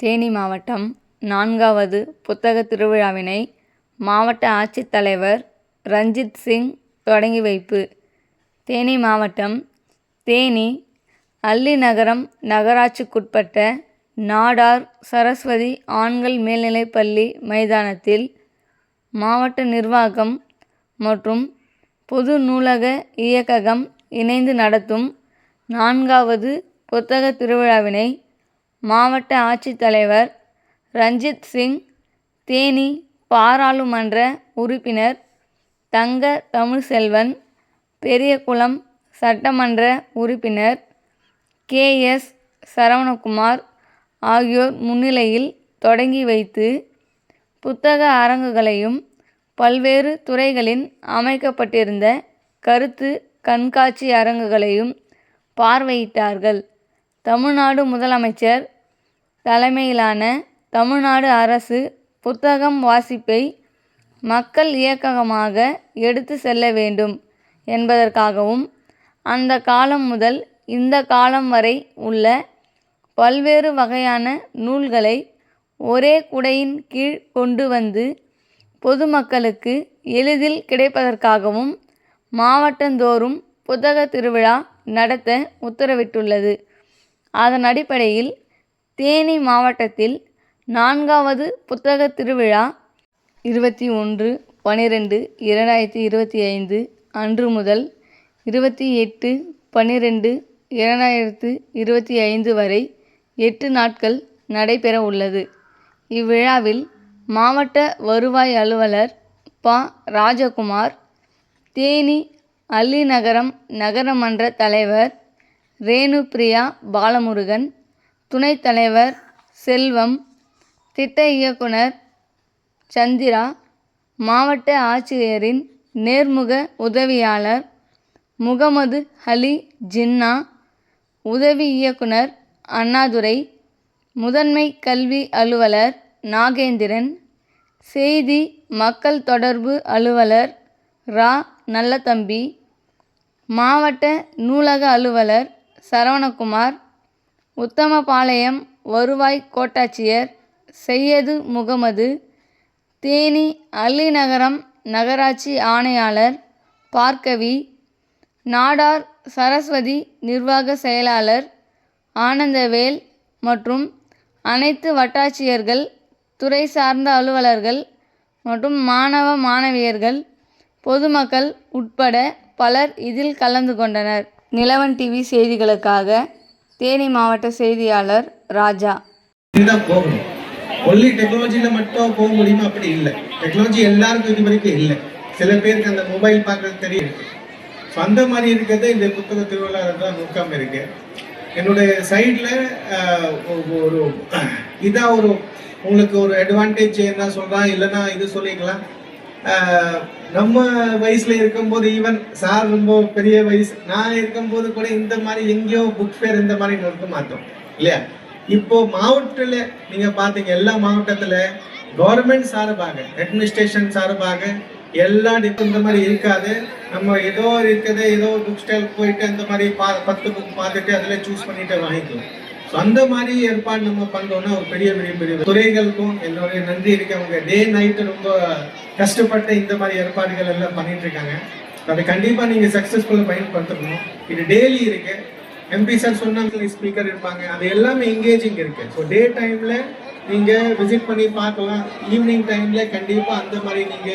தேனி மாவட்டம் நான்காவது புத்தக திருவிழாவினை மாவட்ட ஆட்சித்தலைவர் ரஞ்சித் சிங் தொடங்கி வைப்பு. தேனி மாவட்டம் தேனி அல்லிநகரம் நகராட்சிக்குட்பட்ட நாடார் சரஸ்வதி ஆண்கள் மேல்நிலைப்பள்ளி மைதானத்தில் மாவட்ட நிர்வாகம் மற்றும் பொது நூலக இயக்ககம் இணைந்து நடத்தும் நான்காவது புத்தக திருவிழாவினை மாவட்ட ஆட்சித்தலைவர் ரஞ்சித் சிங் தேனி பாராளுமன்ற உறுப்பினர் தங்க தமிழ்செல்வன் பெரியகுளம் சட்டமன்ற உறுப்பினர் கே. எஸ். சரவணகுமார் ஆகியோர் முன்னிலையில் தொடங்கி வைத்து புத்தக அரங்குகளையும் பல்வேறு துறைகளின் அமைக்கப்பட்டிருந்த கருத்து கண்காட்சி அரங்குகளையும் பார்வையிட்டார்கள். தமிழ்நாடு முதலமைச்சர் தலைமையிலான தமிழ்நாடு அரசு புத்தகம் வாசிப்பை மக்கள் இயக்கமாக எடுத்து செல்ல வேண்டும் என்பதற்காகவும் அந்த காலம் முதல் இந்த காலம் வரை உள்ள பல்வேறு வகையான நூல்களை ஒரே குடையின் கீழ் கொண்டு வந்து பொதுமக்களுக்கு எளிதில் கிடைப்பதற்காகவும் மாவட்டந்தோறும் புத்தகத் திருவிழா நடத்த உத்தரவிட்டுள்ளது. அதன் அடிப்படையில் தேனி மாவட்டத்தில் நான்காவது புத்தகத் திருவிழா இருபத்தி ஒன்று பன்னிரெண்டு இரண்டாயிரத்தி இருபத்தி ஐந்து அன்று முதல் இருபத்தி எட்டு பன்னிரெண்டு இரண்டாயிரத்து இருபத்தி ஐந்து வரை எட்டு நாட்கள் நடைபெற உள்ளது. இவ்விழாவில் மாவட்ட வருவாய் அலுவலர் ப. ராஜகுமார் தேனி அல்லிநகரம் நகரமன்ற தலைவர் ரேணுபிரியா பாலமுருகன் துணைத் தலைவர் செல்வம் திட்ட இயக்குனர் சந்திரா மாவட்ட ஆட்சியரின் நேர்முக உதவியாளர் முகமது அலி ஜின்னா உதவி இயக்குனர் அண்ணாதுரை முதன்மை கல்வி அலுவலர் நாகேந்திரன் செய்தி மக்கள் தொடர்பு அலுவலர் ரா நல்லதம்பி மாவட்ட நூலக அலுவலர் சரவணகுமார் உத்தமபாளையம் வருவாய் கோட்டாட்சியர் செய்யது முகமது தேனி அல்லிநகரம் நகராட்சி ஆணையாளர் பார்க்கவி நாடார் சரஸ்வதி நிர்வாக செயலாளர் ஆனந்தவேல் மற்றும் அனைத்து வட்டாட்சியர்கள் துறை சார்ந்த அலுவலர்கள் மற்றும் மாணவ மாணவியர்கள் பொதுமக்கள் உட்பட பலர் இதில் கலந்து கொண்டனர். நிலவன் டிவி செய்திகளுக்காக தேனி மாவட்ட செய்தியாளர் ராஜா. போகணும். ஒன்லி டெக்னாலஜியில் மட்டும் போக முடியுமா? அப்படி இல்லை. டெக்னாலஜி எல்லாருக்கும் இது வரைக்கும் இல்லை. சில பேருக்கு அந்த மொபைல் பார்க்கறது தெரியும் ஸோ அந்த மாதிரி இருக்கிறது இந்த புத்தக திருவிழா தான் நோக்கம் இருக்கு. என்னுடைய சைடில் ஒரு இதாக ஒரு உங்களுக்கு ஒரு அட்வான்டேஜ் என்ன சொல்கிறான் இல்லைன்னா இது சொல்லிக்கலாம். நம்ம வயசுல இருக்கும்போது ஈவன் சார் ரொம்ப பெரிய வயசு நான் இருக்கும்போது கூட இந்த மாதிரி எங்கேயோ புக் ஃபேர் இந்த மாதிரி நடத்த மாட்டோம் இல்லையா? இப்போ மாவட்டத்துல நீங்க பாத்தீங்க எல்லா மாவட்டத்துல கவர்மெண்ட் சார்பாக அட்மினிஸ்ட்ரேஷன் சார்பாக எல்லா டிப் இந்த மாதிரி இருக்காது. நம்ம ஏதோ இருக்குது ஏதோ புக் ஸ்டால் போயிட்டு அந்த மாதிரி பா பத்து புக் பார்த்துட்டு அதில் சூஸ் பண்ணிட்டு வாங்கிக்கலாம். ஸோ அந்த மாதிரி ஏற்பாடு நம்ம பண்ணோம்னா ஒரு பெரிய பெரிய பெரிய துறைகளுக்கும் என்னுடைய நன்றி இருக்கு. அவங்க டே நைட்டு ரொம்ப கஷ்டப்பட்டு இந்த மாதிரி ஏற்பாடுகள் எல்லாம் பண்ணிட்டு இருக்காங்க. அதை கண்டிப்பா நீங்க சக்சஸ்ஃபுல்லா பயன்படுத்தணும். இது டெய்லி இருக்கு. எம்பி சார் சொன்னாங்க ஸ்பீக்கர் இருப்பாங்க. அது எல்லாமே எங்கேஜிங் இருக்கு. ஸோ டே டைம்ல நீங்க விசிட் பண்ணி பார்க்கலாம். ஈவினிங் டைம்ல கண்டிப்பா அந்த மாதிரி நீங்க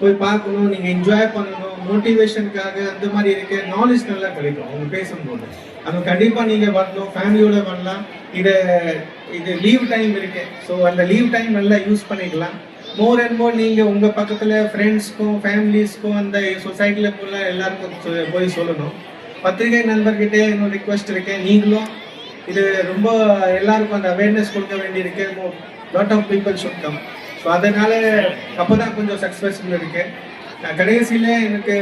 போய் பார்க்கணும். நீங்க என்ஜாய் பண்ணணும். மோட்டிவேஷனுக்காக அந்த மாதிரி இருக்கு நாலேஜ் நல்லா கிடைக்கும். அவங்க பேசும்போது. அது கண்டிப்பா நீங்க வரணும். ஃபேமிலியோட வரலாம். இது இது லீவ் டைம் இருக்கு. ஸோ அந்த லீவ் டைம் நல்லா யூஸ் பண்ணிக்கலாம். மோர் அண்ட் மோர் நீங்க உங்க பக்கத்துல ஃப்ரெண்ட்ஸ்க்கும் ஃபேமிலிஸ்க்கும் அந்த சொசைட்டில போல எல்லாருக்கும் போய் சொல்லணும். பத்திரிகை நண்பர்கிட்ட இன்னொரு ரிக்வெஸ்ட் இருக்கேன். நீங்களும் இது ரொம்ப எல்லாருக்கும் அந்த அவேர்னஸ் கொடுக்க வேண்டியிருக்கு. Lot of people should come so அதனால அப்பதான் கொஞ்சம் சக்ஸஸ்ஃபுல் இருக்கு. கடைசியில் எனக்கு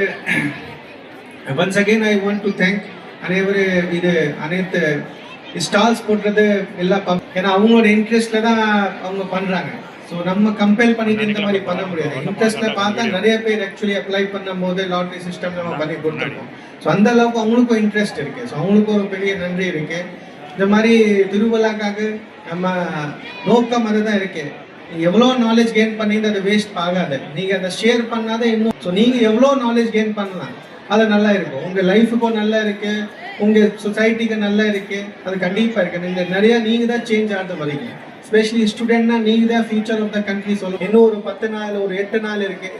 once again I want to thank அனைவரு இது அனைத்து ஸ்டால்ஸ் போடுறது எல்லாம் ஏன்னா அவங்களோட இன்ட்ரெஸ்ட்ல தான் அவங்க பண்றாங்க. ஸோ நம்ம கம்பேர் பண்ணிட்டு இந்த மாதிரி பண்ண முடியாது. இன்ட்ரெஸ்ட்ல பார்த்தா நிறைய பேர் ஆக்சுவலி அப்ளை பண்ணும் போது லாட்ரி சிஸ்டம் நம்ம பண்ணி கொடுத்துருக்கோம் ஸோ அந்த அளவுக்கு அவங்களுக்கும் இன்ட்ரெஸ்ட் இருக்கு. ஸோ அவங்களுக்கும் ஒரு பெரிய நன்றி இருக்கு. இந்த மாதிரி திருவிழாக்காக நம்ம நோக்கம் அதுதான் இருக்கு. எவ்வளோ நாலேஜ் கெயின் பண்ணீங்க அது வேஸ்ட் ஆகாது. நீங்க அதை ஷேர் பண்ணாத இன்னும் ஸோ நீங்க எவ்வளோ நாலேஜ் கெயின் பண்ணலாம். அது நல்லா இருக்கும். உங்க லைஃபுக்கும் நல்லா இருக்கு. உங்க சொசைட்டிக்கு நல்லா இருக்கு. அது கண்டிப்பா இருக்கு. நீங்க நிறைய நீங்க தான் சேஞ்ச் ஆகிட்டு வரீங்க. ஸ்பெஷலி ஸ்டூடெண்ட்னா நீங்க தான் ஃபியூச்சர் ஆஃப் த கண்ட்ரி சொல்லணும். இன்னும் ஒரு பத்து நாள் ஒரு எட்டு நாள் இருக்கு.